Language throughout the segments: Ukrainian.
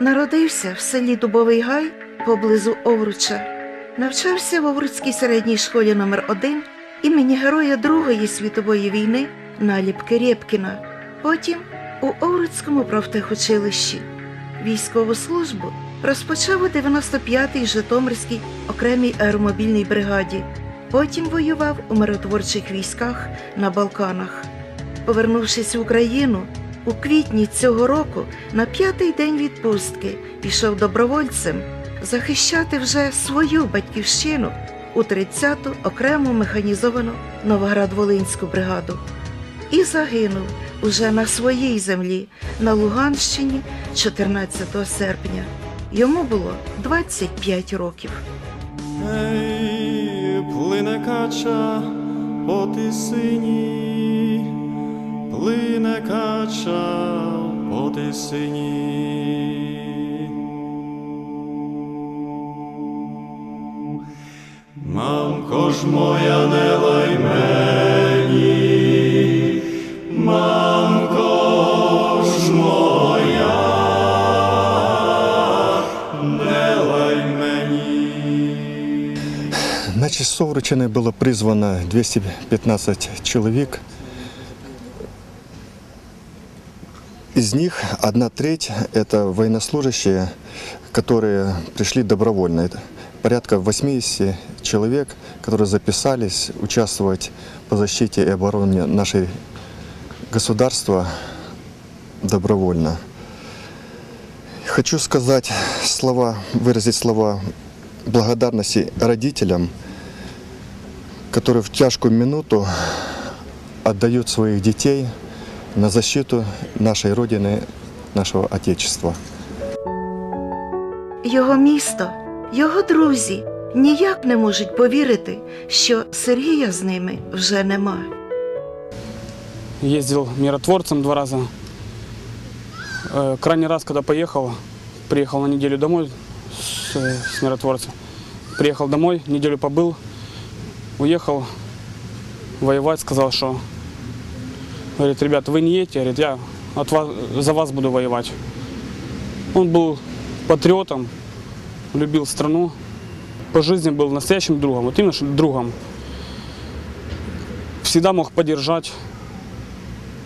Народився в селі Дубовий Гай поблизу Овруча. Навчався в Овруцькій середній школі номер 1 імені Героя Другої світової війни Наліпки Рєпкіна. Потім у Овруцькому профтехучилищі. Військову службу розпочав у 95-й Житомирській окремій аеромобільній бригаді. Потім воював у миротворчих військах на Балканах. Повернувшись в Україну, у квітні цього року на п'ятий день відпустки пішов добровольцем захищати вже свою батьківщину у 30-ту окрему механізовану Новоград-Волинську бригаду і загинув уже на своїй землі на Луганщині 14 серпня. Йому було 25 років. Ей, плине кача по тисині, плине кача по тисині. Мамко ж моя не лай мені, мамко ж моя, не лай мені. На часов было призвано 215 человек. Из них одна треть – это военнослужащие, которые пришли добровольно. Это порядка 80 человек, которые записались участвовать по защите и обороне нашей государства добровольно. Хочу сказать слова, выразить слова благодарности родителям, которые в тяжкую минуту отдают своих детей на защиту нашей Родины, нашего Отечества. Його місто, його друзі ніяк не можуть повірити, що Сергія з ними вже нема. Ездил миротворцем два раза. Э, Крайний раз, когда поехал, приехал на неделю домой с, э, с миротворцем. Приехал домой, неделю побыл, уехал воевать, сказал, что говорит, ребят, вы не едете, говорит, я от вас, за вас буду воевать. Он был патриотом, любил страну, по жизни был настоящим другом, вот именно другом. Всегда мог поддержать,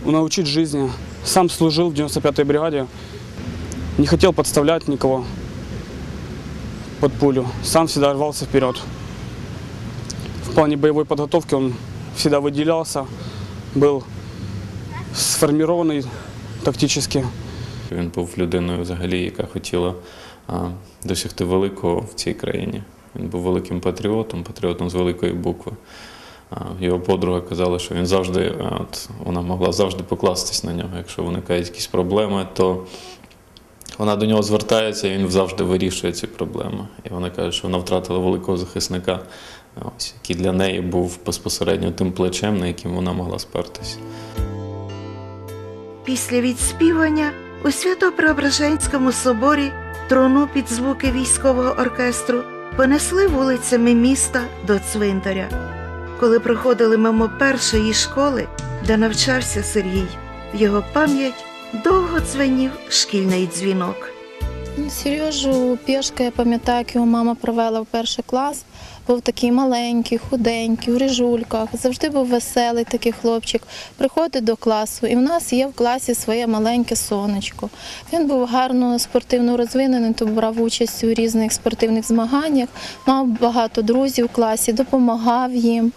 научить жизни. Сам служил в 95-й бригаде, не хотел подставлять никого под пулю. Сам всегда рвался вперед. В плане боевой подготовки он всегда выделялся, был сформированный тактически. Він був людиною, взагалі, яка хотіла досягти великого в цій країні. Він був великим патріотом, патріотом з великої букви. Його подруга казала, що він завжди, от, вона могла завжди покластись на нього. Якщо виникають якісь проблеми, то вона до нього звертається і він завжди вирішує ці проблеми. І вона каже, що вона втратила великого захисника, ось, який для неї був безпосередньо тим плечем, на яким вона могла спертися. Після відспівання у Свято-Преображенському соборі труну під звуки військового оркестру понесли вулицями міста до цвинтаря. Коли проходили мимо першої школи, де навчався Сергій, в його пам'ять довго дзвенів шкільний дзвінок. Сережу Пєшка, я пам'ятаю, як його мама привела в перший клас. Був такий маленький, худенький, у рижульках. Завжди був веселий такий хлопчик. Приходить до класу, і в нас є в класі своє маленьке сонечко. Він був гарно спортивно розвинений, то брав участь у різних спортивних змаганнях, мав багато друзів в класі, допомагав їм.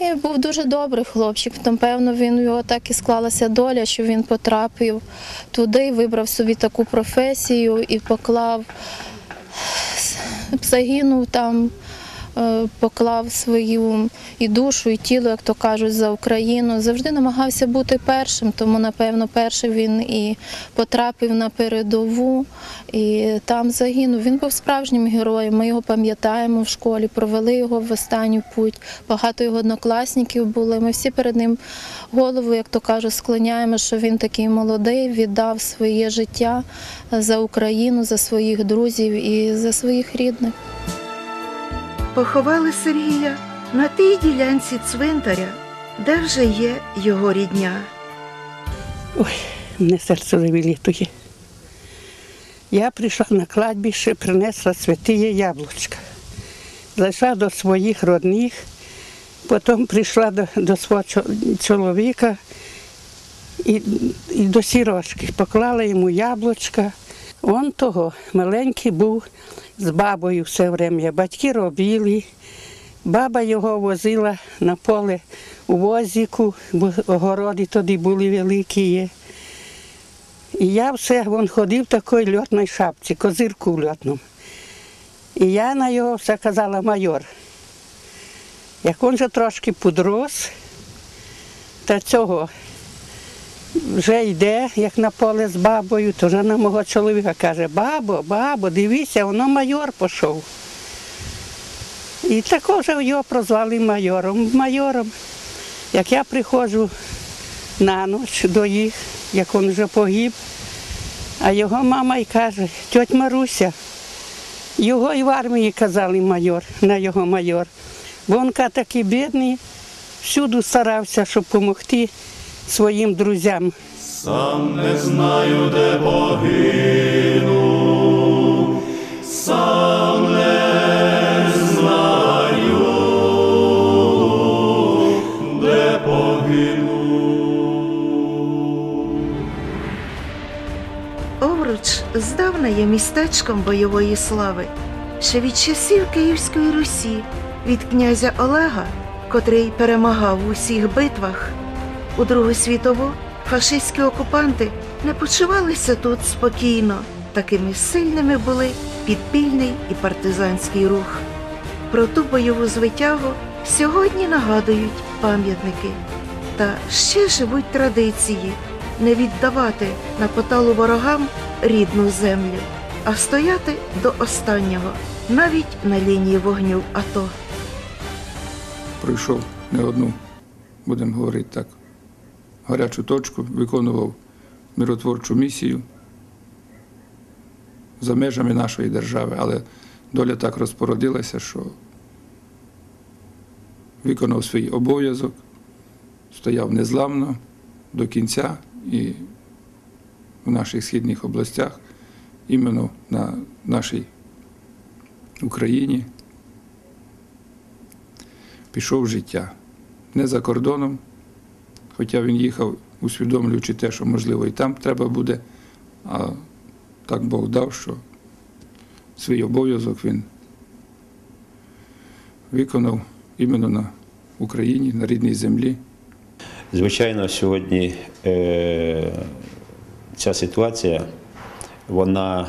І був дуже добрий хлопчик. Там, певно, він його так і склалася доля, що він потрапив туди, вибрав собі таку професію і поклав, загинув там, поклав свою і душу, і тіло, як то кажуть, за Україну. Завжди намагався бути першим, тому, напевно, перший він і потрапив на передову, і там загинув. Він був справжнім героєм. Ми його пам'ятаємо в школі, провели його в останню путь. Багато його однокласників були. Ми всі перед ним голову, як то кажуть, склоняємо, що він такий молодий, віддав своє життя за Україну, за своїх друзів і за своїх рідних. Поховали Сергія на тій ділянці цвинтаря, де вже є його рідня. Ой, мене серце вилітує. Я прийшла на кладбище, принесла святіє яблучка. Зайшла до своїх родних, потім прийшла до, до свого чоловіка і, і до сірочки. Поклала йому яблучка. Он того маленький був з бабою все время. Батьки робили. Баба його возила на поле у возіку, бо огороди тоді були великі. І я все, він ходив в такій льотній шапці, козирку в льотному. І я на його все казала майор. Як він вже трошки подрос, та цього вже йде, як на поле з бабою, то вже на мого чоловіка каже, бабо, бабо, дивися, воно майор пішов. І також його прозвали майором. Майором. Як я приходжу на ніч до їх, як він вже погиб, а його мама й каже, тьоть Маруся, його і в армії казали майор, на його майор. Бо він такий бідний, всюди старався, щоб допомогти своїм друзям. Сам не знаю, де погину, сам не знаю, де погину. Овруч здавна є містечком бойової слави, ще від часів Київської Русі, від князя Олега, котрий перемагав у усіх битвах. У Другу світову фашистські окупанти не почувалися тут спокійно, такими сильними були підпільний і партизанський рух. Про ту бойову звитягу сьогодні нагадують пам'ятники. Та ще живуть традиції не віддавати на поталу ворогам рідну землю, а стояти до останнього, навіть на лінії вогню АТО. пройшов не одну, будемо говорити так, гарячу точку, виконував миротворчу місію за межами нашої держави, але доля так розпородилася, що виконав свій обов'язок, стояв незламно до кінця і в наших східних областях, іменно на нашій Україні пішов життя. Не за кордоном, хоча він їхав, усвідомлюючи те, що можливо і там треба буде, а так Бог дав, що свій обов'язок він виконав іменно на Україні, на рідній землі. Звичайно, сьогодні е, ця ситуація вона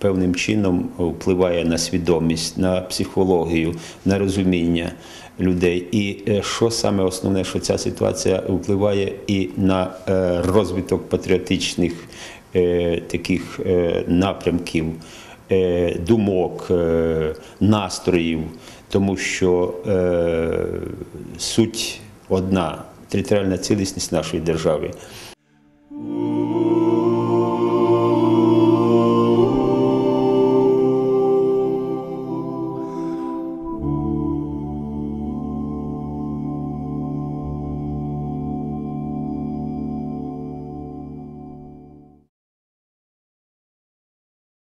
певним чином впливає на свідомість, на психологію, на розуміння людей. І е, що саме основне, що ця ситуація впливає і на е, розвиток патріотичних е, таких напрямків, думок, настроїв, тому що суть одна територіальна цілісність нашої держави.